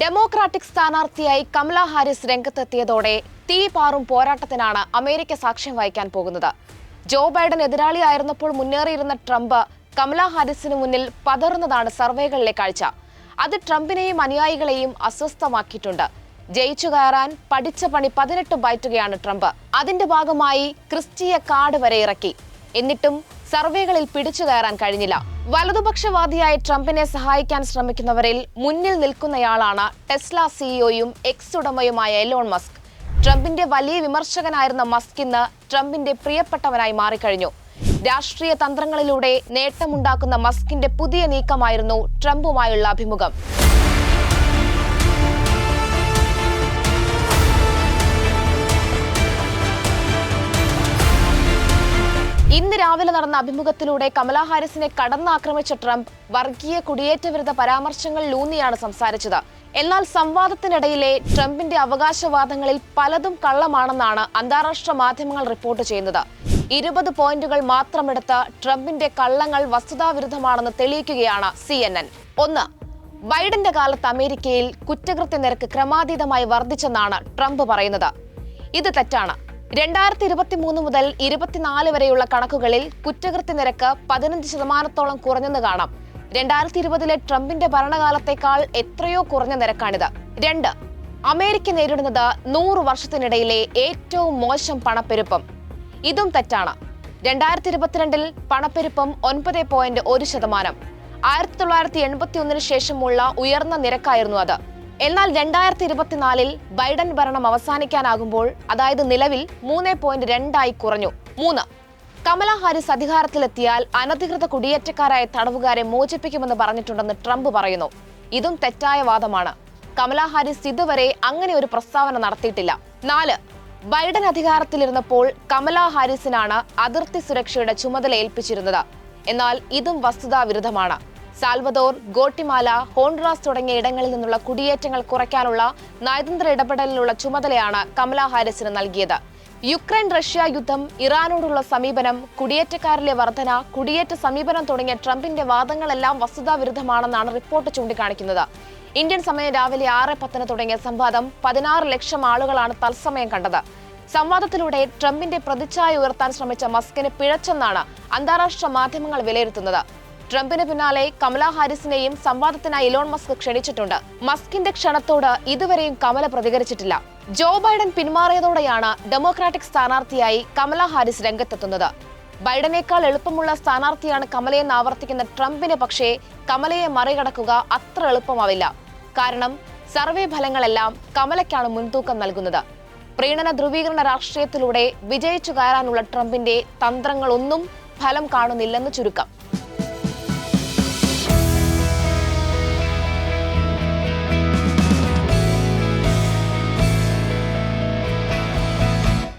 Democratic സ്ഥാനാർത്ഥിയായി കമല ഹാരിസ് രംഗത്തെത്തിയതോടെ തീ പാറും പോരാട്ടത്തിനാണ് അമേരിക്ക സാക്ഷ്യം വഹിക്കാൻ പോകുന്നത്. ജോ ബൈഡൻ എതിരാളിയായിരുന്നപ്പോൾ മുന്നേറിയിരുന്ന ട്രംപ് കമല ഹാരിസിന് മുന്നിൽ പതറുന്നതാണ് സർവേകളിലെ കാഴ്ച. അത് ട്രംപിനെയും അനുയായികളെയും അസ്വസ്ഥമാക്കിയിട്ടുണ്ട്. ജയിച്ചു കയറാൻ പഠിച്ച പണി പതിനെട്ട് ബൈറ്റുകയാണ് ട്രംപ്. അതിന്റെ ഭാഗമായി ക്രിസ്തീയ കാർഡ് വരെ ഇറക്കി. എന്നിട്ടും സർവേകളിൽ പിടിച്ചു കയറാൻ കഴിഞ്ഞില്ല. വലതുപക്ഷവാദിയായ ട്രംപിനെ സഹായിക്കാൻ ശ്രമിക്കുന്നവരിൽ മുന്നിൽ നിൽക്കുന്നയാളാണ് ടെസ്ല സിഇഒയും എക്സ് ഉടമയുമായ എലോൺ മസ്ക്. ട്രംപിന്റെ വലിയ വിമർശകനായിരുന്ന മസ്ക് ഇന്ന് ട്രംപിന്റെ പ്രിയപ്പെട്ടവനായി മാറിക്കഴിഞ്ഞു. രാഷ്ട്രീയ തന്ത്രങ്ങളിലൂടെ നേട്ടമുണ്ടാക്കുന്ന മസ്കിന്റെ പുതിയ നീക്കമായിരുന്നു ട്രംപുമായുള്ള അഭിമുഖം. ഇന്ന് രാവിലെ നടന്ന അഭിമുഖത്തിലൂടെ കമലാ ഹാരിസിനെ കടന്നാക്രമിച്ച ട്രംപ് വർഗീയ കുടിയേറ്റ വിരുദ്ധ പരാമർശങ്ങളിലൂന്നിയാണ് സംസാരിച്ചത്. എന്നാൽ സംവാദത്തിനിടയിലെ ട്രംപിന്റെ അവകാശവാദങ്ങളിൽ പലതും കള്ളമാണെന്നാണ് അന്താരാഷ്ട്ര മാധ്യമങ്ങൾ റിപ്പോർട്ട് ചെയ്യുന്നത്. ഇരുപത് പോയിന്റുകൾ മാത്രമെടുത്ത് ട്രംപിന്റെ കള്ളങ്ങൾ വസ്തുതാവിരുദ്ധമാണെന്ന് തെളിയിക്കുകയാണ് സി എൻ എൻ. ഒന്ന് ബൈഡന്റെ കാലത്ത് അമേരിക്കയിൽ കുറ്റകൃത്യ നിരക്ക് ക്രമാതീതമായി വർദ്ധിച്ചെന്നാണ് ട്രംപ് പറയുന്നത്. ഇത് തെറ്റാണ്. രണ്ടായിരത്തി ഇരുപത്തി മൂന്ന് മുതൽ ഇരുപത്തിനാല് വരെയുള്ള കണക്കുകളിൽ കുറ്റകൃത്യ നിരക്ക് പതിനഞ്ച് ശതമാനത്തോളം കുറഞ്ഞെന്ന് കാണാം. രണ്ടായിരത്തി ഇരുപതിലെ ട്രംപിന്റെ ഭരണകാലത്തേക്കാൾ എത്രയോ കുറഞ്ഞ നിരക്കാണിത്. രണ്ട് അമേരിക്ക നേരിടുന്നത് നൂറ് വർഷത്തിനിടയിലെ ഏറ്റവും മോശം പണപ്പെരുപ്പം. ഇതും തെറ്റാണ്. രണ്ടായിരത്തി ഇരുപത്തിരണ്ടിൽ പണപ്പെരുപ്പം ഒൻപത് പോയിന്റ് ഒരു ശതമാനം. ആയിരത്തി തൊള്ളായിരത്തി എൺപത്തി ഒന്നിന് ശേഷമുള്ള ഉയർന്ന നിരക്കായിരുന്നു അത്. എന്നാൽ രണ്ടായിരത്തി ഇരുപത്തിനാലിൽ ബൈഡൻ ഭരണം അവസാനിക്കാനാകുമ്പോൾ അതായത് നിലവിൽ മൂന്ന് പോയിന്റ് രണ്ടായി കുറഞ്ഞു. മൂന്ന്. കമല ഹാരിസ് അധികാരത്തിലെത്തിയാൽ അനധികൃത കുടിയേറ്റക്കാരായ തടവുകാരെ മോചിപ്പിക്കുമെന്ന് പറഞ്ഞിട്ടുണ്ടെന്ന് ട്രംപ് പറയുന്നു. ഇതും തെറ്റായ വാദമാണ്. കമല ഹാരിസ് ഇതുവരെ അങ്ങനെ ഒരു പ്രസ്താവന നടത്തിയിട്ടില്ല. നാല്. ബൈഡൻ അധികാരത്തിലിരുന്നപ്പോൾ കമലാ ഹാരിസിനാണ് അതിർത്തി സുരക്ഷയുടെ ചുമതല ഏൽപ്പിച്ചിരുന്നത്. എന്നാൽ ഇതും വസ്തുതാ വിരുദ്ധമാണ് സാൽവദോർ ഗോട്ടിമാല ഹോൺഡ്രാസ് തുടങ്ങിയ ഇടങ്ങളിൽ നിന്നുള്ള കുടിയേറ്റങ്ങൾ കുറയ്ക്കാനുള്ള നയതന്ത്ര ഇടപെടലിനുള്ള ചുമതലയാണ് കമലാ ഹാരിസിന് നൽകിയത്. യുക്രൈൻ റഷ്യ യുദ്ധം ഇറാനോടുള്ള സമീപനം കുടിയേറ്റക്കാരിലെ വർധന കുടിയേറ്റ സമീപനം തുടങ്ങിയ ട്രംപിന്റെ വാദങ്ങളെല്ലാം വസ്തുതാവിരുദ്ധമാണെന്നാണ് റിപ്പോർട്ട് ചൂണ്ടിക്കാണിക്കുന്നത്. ഇന്ത്യൻ സമയം രാവിലെ ആറ് പത്തിന് തുടങ്ങിയ സംവാദം പതിനാറ് ലക്ഷം ആളുകളാണ് തത്സമയം കണ്ടത്. സംവാദത്തിലൂടെ ട്രംപിന്റെ പ്രതിച്ഛായ ഉയർത്താൻ ശ്രമിച്ച മസ്കിന് പിഴച്ചെന്നാണ് അന്താരാഷ്ട്ര മാധ്യമങ്ങൾ വിലയിരുത്തുന്നത്. ട്രംപിന് പിന്നാലെ കമല ഹാരിസിനെയും സംവാദത്തിനായി ഇലോൺ മസ്ക് ക്ഷണിച്ചിട്ടുണ്ട്. മസ്കിന്റെ ക്ഷണത്തോട് ഇതുവരെയും കമല പ്രതികരിച്ചിട്ടില്ല. ജോ ബൈഡൻ പിന്മാറിയതോടെയാണ് ഡെമോക്രാറ്റിക് സ്ഥാനാർത്ഥിയായി കമല ഹാരിസ് രംഗത്തെത്തുന്നത്. ബൈഡനേക്കാൾ എളുപ്പമുള്ള സ്ഥാനാർത്ഥിയാണ് കമലയെന്ന് ആവർത്തിക്കുന്ന ട്രംപിന് പക്ഷേ കമലയെ മറികടക്കുക അത്ര എളുപ്പമാവില്ല. കാരണം സർവേ ഫലങ്ങളെല്ലാം കമലയ്ക്കാണ് മുൻതൂക്കം നൽകുന്നത്. പ്രീണന ധ്രുവീകരണ രാഷ്ട്രീയത്തിലൂടെ വിജയിച്ചു കയറാനുള്ള ട്രംപിന്റെ തന്ത്രങ്ങളൊന്നും ഫലം കാണുന്നില്ലെന്ന് ചുരുക്കം.